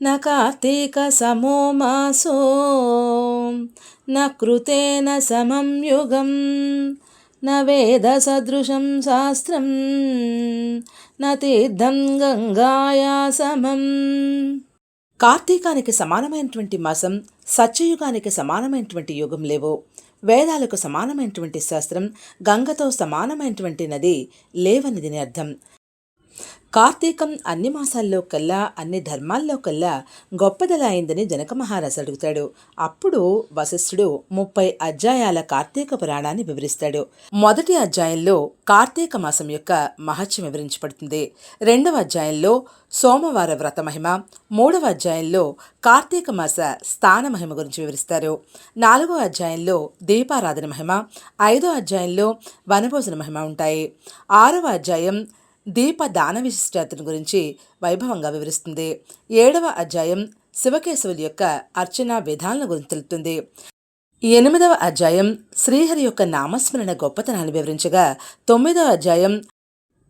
न कार्तीकसमो मासो न कृतेन समं युगं न वेदसदृशं शास्त्रं न తీర్థం గంగాయా సమం కార్తీకానికి సమానమైనటువంటి మాసం సత్యయుగానికి సమానమైనటువంటి యుగం లేవు వేదాలకు సమానమైనటువంటి శాస్త్రం గంగతో సమానమైనటువంటి నది లేవని దీని అర్థం కార్తీకం అన్ని మాసాల్లో కల్లా అన్ని ధర్మాల్లో కల్లా గొప్పదలైందని అయిందని జనక మహారాజు అడుగుతాడు. అప్పుడు వశిష్ఠుడు ముప్పై అధ్యాయాల కార్తీక పురాణాన్ని వివరిస్తాడు. మొదటి అధ్యాయంలో కార్తీక మాసం యొక్క మహత్యం వివరించబడుతుంది. రెండవ అధ్యాయంలో సోమవార వ్రత మహిమ మూడవ అధ్యాయంలో కార్తీక మాస స్థాన మహిమ గురించి వివరిస్తారు. నాలుగో అధ్యాయంలో దీపారాధన మహిమ ఐదో అధ్యాయంలో వనభోజన మహిమ ఉంటాయి. ఆరవ అధ్యాయం దీప దాన విశిష్టతను గురించి వైభవంగా వివరిస్తుంది. ఏడవ అధ్యాయం శివకేశవుల యొక్క అర్చనా విధానాల గురించి తెలుపుతుంది. ఎనిమిదవ అధ్యాయం శ్రీహరి యొక్క నామస్మరణ గొప్పతనాన్ని వివరించగా తొమ్మిదవ అధ్యాయం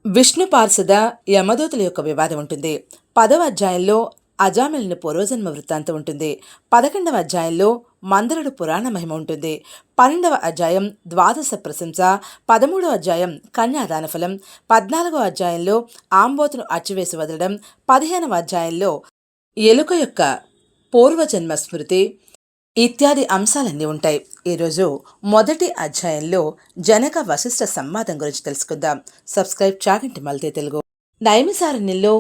విష్ణు పార్షద యమదూతుల యొక్క వివాదం ఉంటుంది. పదవ అధ్యాయంలో అజామిల్ని పూర్వజన్మ వృత్తాంతం ఉంటుంది. పదకొండవ అధ్యాయంలో మందరుడు పురాణ మహిమ ఉంటుంది. పన్నెండవ అధ్యాయం ద్వాదశ ప్రశంస పదమూడవ అధ్యాయం కన్యాదాన ఫలం పద్నాలుగవ అధ్యాయంలో ఆంబోతును అచ్చివేసి వదలడం పదిహేనవ అధ్యాయంలో ఎలుక యొక్క పూర్వజన్మ స్మృతి ఇత్యాది అంశాలన్నీ ఉంటాయి. ఈరోజు మొదటి అధ్యాయంలో జనక వశిష్ఠ సంవాదం గురించి తెలుసుకుందాం. సబ్స్క్రైబ్ చాగంటి మల్తే తెలుగు. నైమిసారణ్యంలో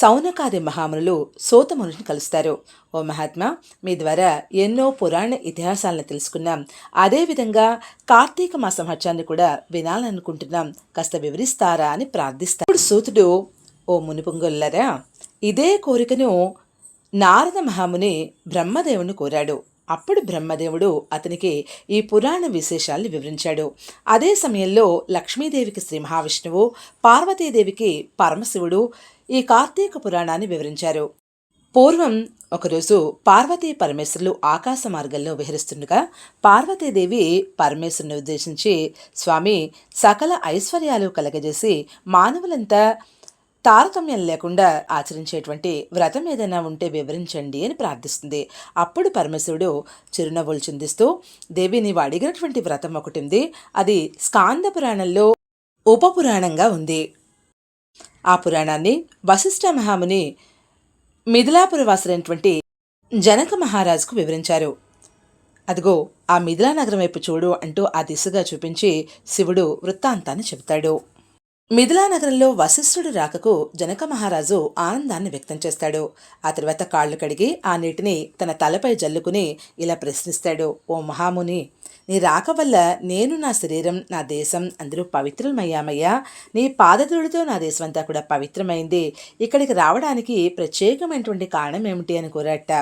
సౌనకాది మహామునులు సోతమునుని కలుస్తారు. ఓ మహాత్మా మీ ద్వారా ఎన్నో పురాణ ఇతిహాసాలను తెలుసుకున్నాం అదేవిధంగా కార్తీక మాస మహత్యాన్ని కూడా వినాలనుకుంటున్నాం. కాస్త వివరిస్తారా అని ప్రార్థిస్తాడు ఇప్పుడు సూతుడు ఓ మునిపుంగొల్లరా ఇదే కోరికను నారద మహాముని బ్రహ్మదేవుని కోరాడు. అప్పుడు బ్రహ్మదేవుడు అతనికి ఈ పురాణ విశేషాలు వివరించాడు. అదే సమయంలో లక్ష్మీదేవికి శ్రీ మహావిష్ణువు పార్వతీదేవికి పరమశివుడు ఈ కార్తీక పురాణాన్ని వివరించారు. పూర్వం ఒకరోజు పార్వతీ పరమేశ్వరులు ఆకాశ మార్గంలో విహరిస్తుండగా పార్వతీదేవి పరమేశ్వరుని ఉద్దేశించి స్వామి సకల ఐశ్వర్యాలు కలగజేసి మానవులంతా తారతమ్యం లేకుండా ఆచరించేటువంటి వ్రతం ఏదైనా ఉంటే వివరించండి అని ప్రార్థిస్తుంది. అప్పుడు పరమశివుడు చిరునవ్వులు చిందిస్తూ దేవి నీవు అడిగినటువంటి వ్రతం ఒకటి ఉంది అది స్కాంద పురాణంలో ఉపపురాణంగా ఉంది. ఆ పురాణాన్ని వశిష్ఠ మహాముని మిథిలాపురవాసులైనటువంటి జనక మహారాజుకు వివరించారు. అదిగో ఆ మిథిలా నగరం వైపు చూడు అంటూ ఆ దిశగా చూపించి శివుడు వృత్తాంతాన్ని చెబుతాడు. మిథిలా నగరంలో వశిష్ఠుడు రాకకు జనక మహారాజు ఆనందాన్ని వ్యక్తం చేస్తాడు. ఆ తర్వాత కాళ్ళు కడిగి ఆ నీటిని తన తలపై జల్లుకుని ఇలా ప్రశ్నిస్తాడు. ఓ మహాముని నీ రాక వల్ల నేను నా శరీరం నా దేశం అందరూ పవిత్రమయ్యామయ్యా నీ పాదతుడితో నా దేశం అంతా కూడా పవిత్రమైంది. ఇక్కడికి రావడానికి ప్రత్యేకమైనటువంటి కారణం ఏమిటి అని కోరాట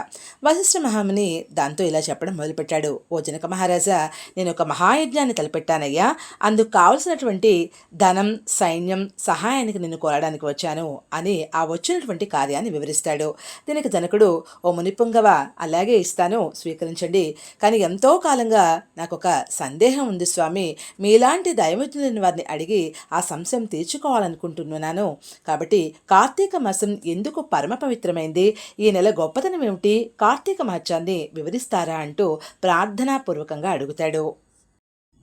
వశిష్ఠ మహాముని దాంతో ఇలా చెప్పడం మొదలుపెట్టాడు. ఓ జనక మహారాజా నేను ఒక మహాయజ్ఞాన్ని తలపెట్టానయ్యా. అందుకు కావలసినటువంటి ధనం సైన్యం సహాయానికి నిన్ను కోరడానికి వచ్చాను అని ఆ వచ్చినటువంటి కార్యాన్ని వివరిస్తాడు. దీనికి జనకుడు ఓ మునిపుంగవ అలాగే ఇస్తాను స్వీకరించండి. కానీ ఎంతో కాలంగా నాకు ఒక సందేహం ఉంది స్వామి. మీలాంటి దైవజ్ఞులని వారిని అడిగి ఆ సంశయం తీర్చుకోవాలనుకుంటున్నాను. కాబట్టి కార్తీక మాసం ఎందుకు పరమ పవిత్రమైంది? ఈ నెల గొప్పతనం ఏమిటి? కార్తీక మహత్యాన్ని వివరిస్తారా అంటూ ప్రార్థనాపూర్వకంగా అడుగుతాడు.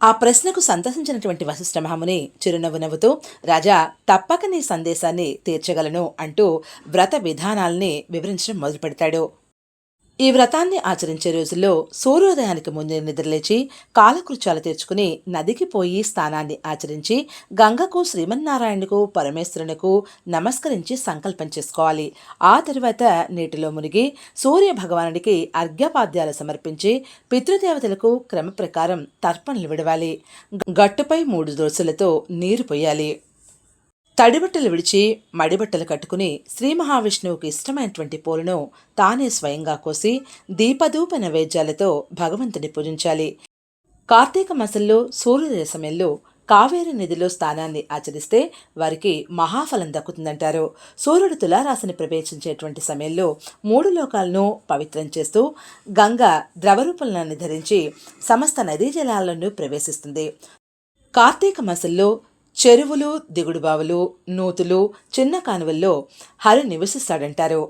ఆ ప్రశ్నకు సంతసించినటువంటి వశిష్ఠ మహాముని చిరునవ్వు నవ్వుతూ రాజా తప్పక నీ సందేశాన్ని తీర్చగలను అంటూ వ్రత విధానాల్ని వివరించడం మొదలుపెడతాడు. ఈ వ్రతాన్ని ఆచరించే రోజుల్లో సూర్యోదయానికి ముందు నిద్రలేచి కాలకృత్యాలు తెచ్చుకుని నదికి పోయి స్థానాన్ని ఆచరించి గంగకు శ్రీమన్నారాయణకు పరమేశ్వరునికు నమస్కరించి సంకల్పం చేసుకోవాలి. ఆ తరువాత నీటిలో మునిగి సూర్య భగవానుడికి అర్ఘ్యపాద్యాలు సమర్పించి పితృదేవతలకు క్రమ ప్రకారం తర్పణలు విడవాలి. గట్టుపై మూడు దోశలతో నీరు పోయాలి. తడిబట్టలు విడిచి మడిబట్టలు కట్టుకుని శ్రీ మహావిష్ణువుకి ఇష్టమైనటువంటి పూలను తానే స్వయంగా కోసి దీపధూప నైవేద్యాలతో భగవంతుని పూజించాలి. కార్తీక మాసంలో సూర్యోదయ సమయంలో కావేరి నదిలో స్థానాన్ని ఆచరిస్తే వారికి మహాఫలం దక్కుతుందంటారు. సూర్యుడు తులారాశిని ప్రవేశించేటువంటి సమయంలో మూడు లోకాలను పవిత్రం చేస్తూ గంగ ద్రవరూపలను ధరించి సమస్త నదీ జలాలను ప్రవేశిస్తుంది. కార్తీక మాసంలో చెరువులు దిగుడు బావులు నూతులు చిన్న కానువల్లో హరి నివసిస్తాడంటారు.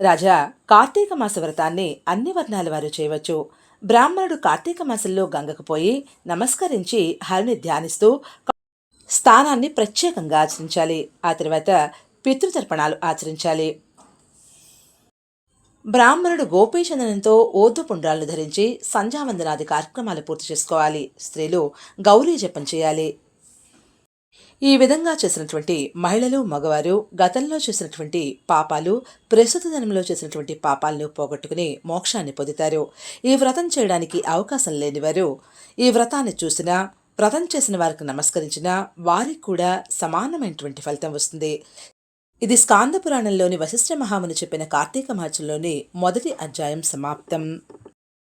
రాజా కార్తీక మాస వ్రతాన్ని అన్ని వర్ణాల వారు చేయవచ్చు. బ్రాహ్మణుడు కార్తీక మాసంలో గంగకు పోయి నమస్కరించి హరిని ధ్యానిస్తూ స్థానాన్ని ప్రత్యేకంగా ఆచరించాలి. ఆ తర్వాత పితృతర్పణాలు ఆచరించాలి. బ్రాహ్మణుడు గోపీచందనంతో ఓర్ధపుండ్రాలను ధరించి సంధ్యావందనాది కార్యక్రమాలు పూర్తి చేసుకోవాలి. స్త్రీలు గౌరీ జపం చేయాలి. ఈ విధంగా చేసినటువంటి మహిళలు మగవారు గతంలో చేసినటువంటి పాపాలు ప్రస్తుత దినంలో చేసినటువంటి పాపాలను పోగొట్టుకుని మోక్షాన్ని పొందుతారు. ఈ వ్రతం చేయడానికి అవకాశం లేనివారు ఈ వ్రతాన్ని చూసినా వ్రతం చేసిన వారికి నమస్కరించినా వారికి కూడా సమానమైనటువంటి ఫలితం వస్తుంది. ఇది స్కాంద పురాణంలోని వశిష్ఠ మహాముని చెప్పిన కార్తీక మాసంలోని మొదటి అధ్యాయం సమాప్తం.